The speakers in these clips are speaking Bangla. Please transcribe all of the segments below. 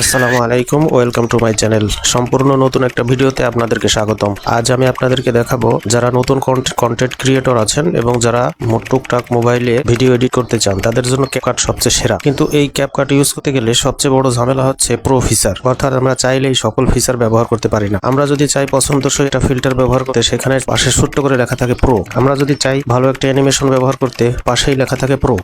আসসালামু আলাইকুম, ওয়েলকাম টু মাই চ্যানেল। সম্পূর্ণ নতুন একটা ভিডিওতে আপনাদেরকে স্বাগতম। আজ আমি আপনাদেরকে দেখাবো যারা নতুন কন্টেন্ট ক্রিয়েটর আছেন এবং যারা টুকটাক মোবাইলে ভিডিও এডিট করতে চান, তাদের জন্য ক্যাপকাট সবচেয়ে সেরা। কিন্তু এই ক্যাপকাট ইউজ করতে গেলে সবচেয়ে বড় ঝামেলা হচ্ছে প্রো ফিচার অর্থাৎ আমরা চাইলেই সকল ফিচার ব্যবহার করতে পারি না। আমরা যদি চাই পছন্দসই একটা ফিল্টার ব্যবহার করতে, সেখানে পাশে ছোট্ট করে লেখা থাকে প্রো আমরা যদি চাই ভালো একটা অ্যানিমেশন ব্যবহার করতে, পাশেই লেখা থাকে প্রো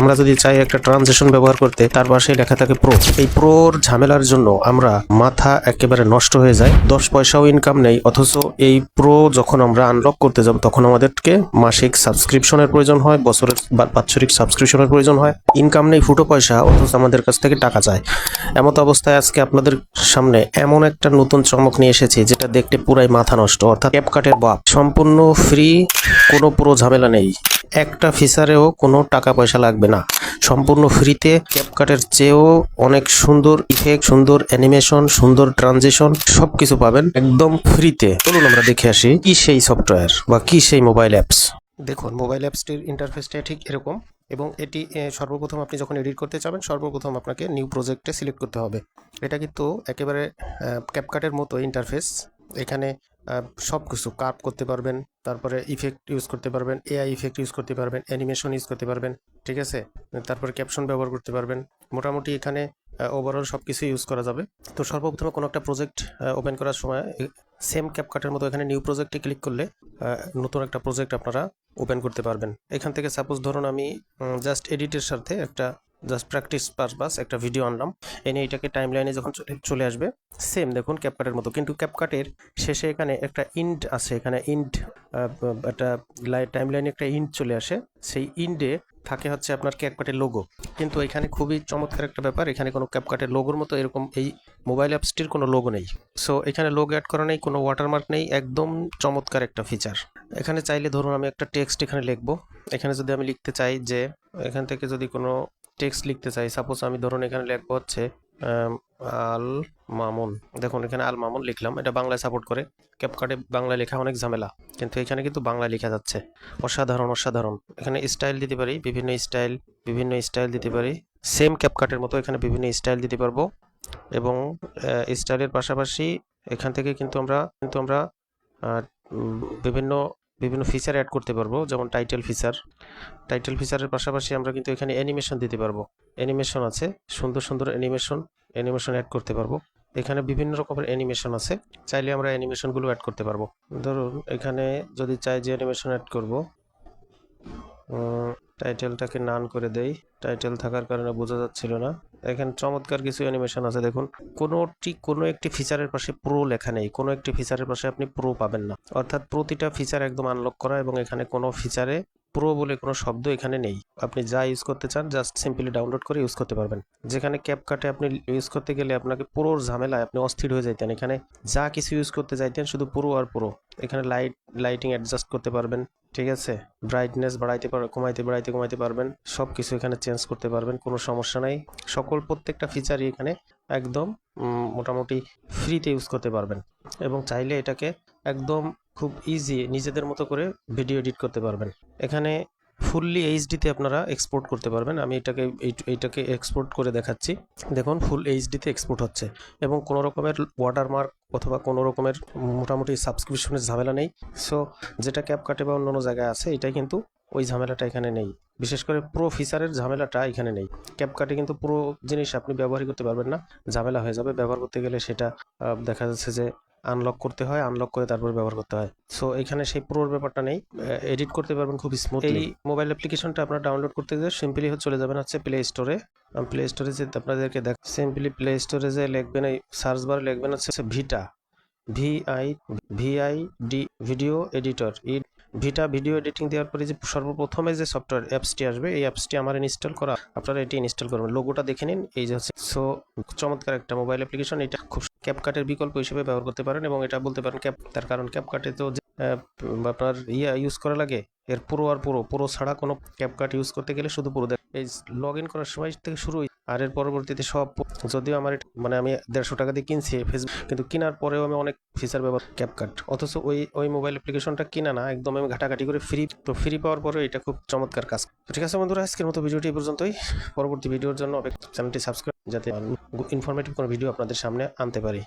আমরা যদি চাই একটা ট্রানজেকশন ব্যবহার করতে, তার পাশেই লেখা থাকে প্রো এই প্রোর ঝামেলার জন্য আমরা মাথা একেবারে নষ্ট হয়ে যায়। দশ পয়সাও ইনকাম নেই, অথচ এই প্রো যখন আমরা আনলক করতে যাব, তখন আমাদেরকে মাসিক সাবস্ক্রিপশনের প্রয়োজন হয়, বছরের বাৎসরিক সাবস্ক্রিপশনের প্রয়োজন হয়। ইনকাম নেই, ফুটো পয়সা, অথচ আমাদের কাছ থেকে টাকা চায়। এমত অবস্থায় আজকে আপনাদের সামনে এমন একটা নতুন চমক নিয়ে এসেছি, যেটা দেখতে পুরাই মাথা নষ্ট, অর্থাৎ ক্যাপকাটের বাপ। সম্পূর্ণ ফ্রি কোনো পুরো ঝামেলা নেই। একটা ফিচারেও কোনো টাকা পয়সা লাগবে না। সম্পূর্ণ ফ্রিতে ক্যাপকাটের চেয়েও অনেক সুন্দর ইফেক্ট সুন্দর অ্যানিমেশন সুন্দর ট্রানজিশন সবকিছু পাবেন একদম ফ্রিতে। চলুন আমরা দেখে আসি কি সেই সফটওয়্যার বা কি সেই মোবাইল অ্যাপস দেখুন মোবাইল অ্যাপসটির ইন্টারফেসটা ঠিক এরকম এবং এটি সর্বপ্রথম আপনি যখন এডিট করতে চাবেন, সর্বপ্রথম আপনাকে নিউ প্রজেক্টে সিলেক্ট করতে হবে। এটা কিন্তু একেবারে ক্যাপকাটের মতো ইন্টারফেস এখানে সব কিছু কাপ করতে পারবেন। তারপরে ইফেক্ট ইউজ করতে পারবেন এআই ইফেক্ট ইউজ করতে পারবেন অ্যানিমেশন ইউজ করতে পারবেন, ঠিক আছে? তারপরে ক্যাপশন ব্যবহার করতে পারবেন। মোটামুটি এখানে ওভারঅল সব কিছু ইউজ করা যাবে। তো সর্বপ্রথমে কোনো একটা প্রজেক্ট ওপেন করার সময় সেম ক্যাপকাটের মতো এখানে নিউ প্রজেক্টে ক্লিক করলে নতুন একটা প্রজেক্ট আপনারা ওপেন করতে পারবেন। এখান থেকে সাপোজ ধরুন আমি জাস্ট এডিটের সাথে একটা জাস্ট প্র্যাকটিস পারপাস একটা ভিডিও আনলাম। এনে এটাকে টাইম লাইনে যখন চলে- আসবে সেম দেখুন ক্যাপকাটের মতো। কিন্তু ক্যাপকাটের শেষে এখানে একটা ইন্ড আছে। এখানে ইন্ড একটা টাইম লাইনে একটা ইন্ড চলে আসে। সেই ইন্ডে থাকে হচ্ছে আপনার ক্যাপকাটের লোগো কিন্তু এখানে খুবই চমৎকার একটা ব্যাপার, এখানে কোনো ক্যাপকাটের লোগোর মতো এরকম এই মোবাইল অ্যাপসটির কোনো লোগো নেই। সো এখানে লোগো অ্যাড করা নেই, কোনো ওয়াটারমার্ক নেই, একদম চমৎকার একটা ফিচার এখানে চাইলে ধরুন আমি একটা টেক্সট এখানে লিখব। এখানে যদি আমি লিখতে চাই যে, এখান থেকে যদি কোনো টেক্সট লিখতে চাই। সাপোজ আমি ধরুন এখানে লিখব হচ্ছে আল মামুন। দেখুন এখানে আল মামুন লিখলাম, এটা বাংলায় সাপোর্ট করে। ক্যাপকাটে বাংলায় লেখা অনেক ঝামেলা, কিন্তু এখানে কিন্তু বাংলায় লেখা যাচ্ছে। অসাধারণ অসাধারণ। এখানে স্টাইল দিতে পারি, বিভিন্ন স্টাইল বিভিন্ন স্টাইল দিতে পারি। সেম ক্যাপকাটের মতো এখানে বিভিন্ন স্টাইল দিতে পারব। এবং স্টাইলের পাশাপাশি এখান থেকে কিন্তু আমরা কিন্তু আমরা বিভিন্ন বিভিন্ন ফিচার অ্যাড করতে পারব, যেমন টাইটেল ফিচার টাইটেল ফিচারের পাশাপাশি আমরা কিন্তু এখানে অ্যানিমেশন দিতে পারব। অ্যানিমেশন আছে, সুন্দর সুন্দর অ্যানিমেশন অ্যানিমেশন অ্যাড করতে পারব। এখানে বিভিন্ন রকমের অ্যানিমেশন আছে, চাইলে আমরা অ্যানিমেশনগুলো অ্যাড করতে পারব। ধরুন, এখানে যদি চাই যে অ্যানিমেশন অ্যাড করব টাইটেলটাকে নান করে দেই। টাইটেল থাকার কারণে বোঝা যাচ্ছিল না। এখানে চমৎকার কিছু অ্যানিমেশন আছে, দেখুন। কোনোটি, কোনো একটি ফিচারের পাশে প্রো লেখা নেই। কোনো একটি ফিচারের পাশে আপনি প্রো পাবেন না। অর্থাৎ প্রতিটা ফিচার একদম আনলক করা এবং এখানে কোনো ফিচারে প্রো বলে কোনো শব্দ এখানে নেই। আপনি যা ইউজ করতে চান জাস্ট সিম্পলি ডাউনলোড করে ইউজ করতে পারবেন। যেখানে ক্যাপকাটে আপনি ইউজ করতে গেলে আপনাকে পুরোর ঝামেলায় আপনি অস্থির হয়ে যাইতেন। এখানে যা কিছু ইউজ করতে চাইতেন, শুধু পুরো আর পুরো এখানে লাইট লাইটিং অ্যাডজাস্ট করতে পারবেন, ঠিক আছে? ব্রাইটনেস বাড়াইতে পার, কমাইতে, বাড়াইতে, কমাইতে পারবেন। সব কিছু এখানে চেঞ্জ করতে পারবেন, কোনো সমস্যা নাই। সকল প্রত্যেকটা ফিচারই এখানে একদম মোটামুটি ফ্রিতে ইউজ করতে পারবেন। এবং চাইলে এটাকে একদম খুব ইজি নিজেদের মতো করে ভিডিও এডিট করতে পারবেন। এখানে ফুললি এইচডিতে আপনারা এক্সপোর্ট করতে পারবেন। আমি এটাকে এই- এইটাকে এক্সপোর্ট করে দেখাচ্ছি। দেখুন ফুল এইচডিতে এক্সপোর্ট হচ্ছে এবং কোনো রকমের ওয়াটারমার্ক অথবা কোনো রকমের মোটামুটি সাবস্ক্রিপশনের ঝামেলা নেই। সো যেটা ক্যাপ কাটে বা অন্যান্য জায়গায় আছে, এটাই কিন্তু ওই ঝামেলাটা এখানে নেই। বিশেষ করে প্রো ফিচারের ঝামেলাটা এখানে নেই। ক্যাপ কাটে কিন্তু পুরো জিনিস আপনি ব্যবহারই করতে পারবেন না। ঝামেলা হয়ে যাবে। ব্যবহার করতে গেলে সেটা দেখা যাচ্ছে যে আনলক করতে হয় আনলক করে তারপর ব্যবহার করতে হয়। সো এখানে সেই পুরো ব্যাপারটা নেই। এডিট করতে পারবেন খুব স্মুথ এই মোবাইল অ্যাপ্লিকেশনটা আপনারা ডাউনলোড করতে গেলে সিম্পলি চলে যাবেন হচ্ছে প্লে স্টোরে প্লে স্টোরে যে আপনাদেরকে দেখ সিম্পলি প্লে স্টোরে যে লিখবেন, এই সার্চ বারে লিখবেন হচ্ছে Vita V I V I D video editor Vita video editing দেওয়ার পরে যে সর্বপ্রথমে যে সফটওয়্যার অ্যাপসটি আসবে, এই অ্যাপসটি আমার ইনস্টল করা, আপনারা এটি ইনস্টল করবেন লোগোটা দেখে নিন, এই যে হচ্ছে সো চমৎকার একটা মোবাইল অ্যাপ্লিকেশন এটা খুব ক্যাপকাটের বিকল্প হিসেবে ব্যবহার করতে পারেন এবং এটা বলতে পারেন ক্যাপ তার কারণ ক্যাপকাটে তো আপনার ইয়া ইউজ করা লাগে, এর পুরো আর পুরো পুরো ছাড়া কোনো ক্যাপকাট ইউজ করতে গেলে শুধু পুরো এই লগ ইন করার সময় থেকে শুরু। আর এর পরবর্তীতে সব যদিও আমার মানে আমি দেড়শো টাকা দিয়ে কিনছি ফেসবুক, কিন্তু কেনার পরেও আমি অনেক ফিচার ব্যবহার ক্যাপকাট অথচ ওই ওই মোবাইল অ্যাপ্লিকেশনটা কিনা না, একদম আমি ঘাটাঘাটি করে ফ্রি তো ফ্রি পাওয়ার পরেও এটা খুব চমৎকার কাজ। ঠিক আছে বন্ধুরা, আজকের মতো ভিডিওটি পর্যন্তই। পরবর্তী ভিডিওর জন্য চ্যানেলটি সাবস্ক্রাইব যাতে ইনফরমেটিভ কোনো ভিডিও আপনাদের সামনে আনতে পারি।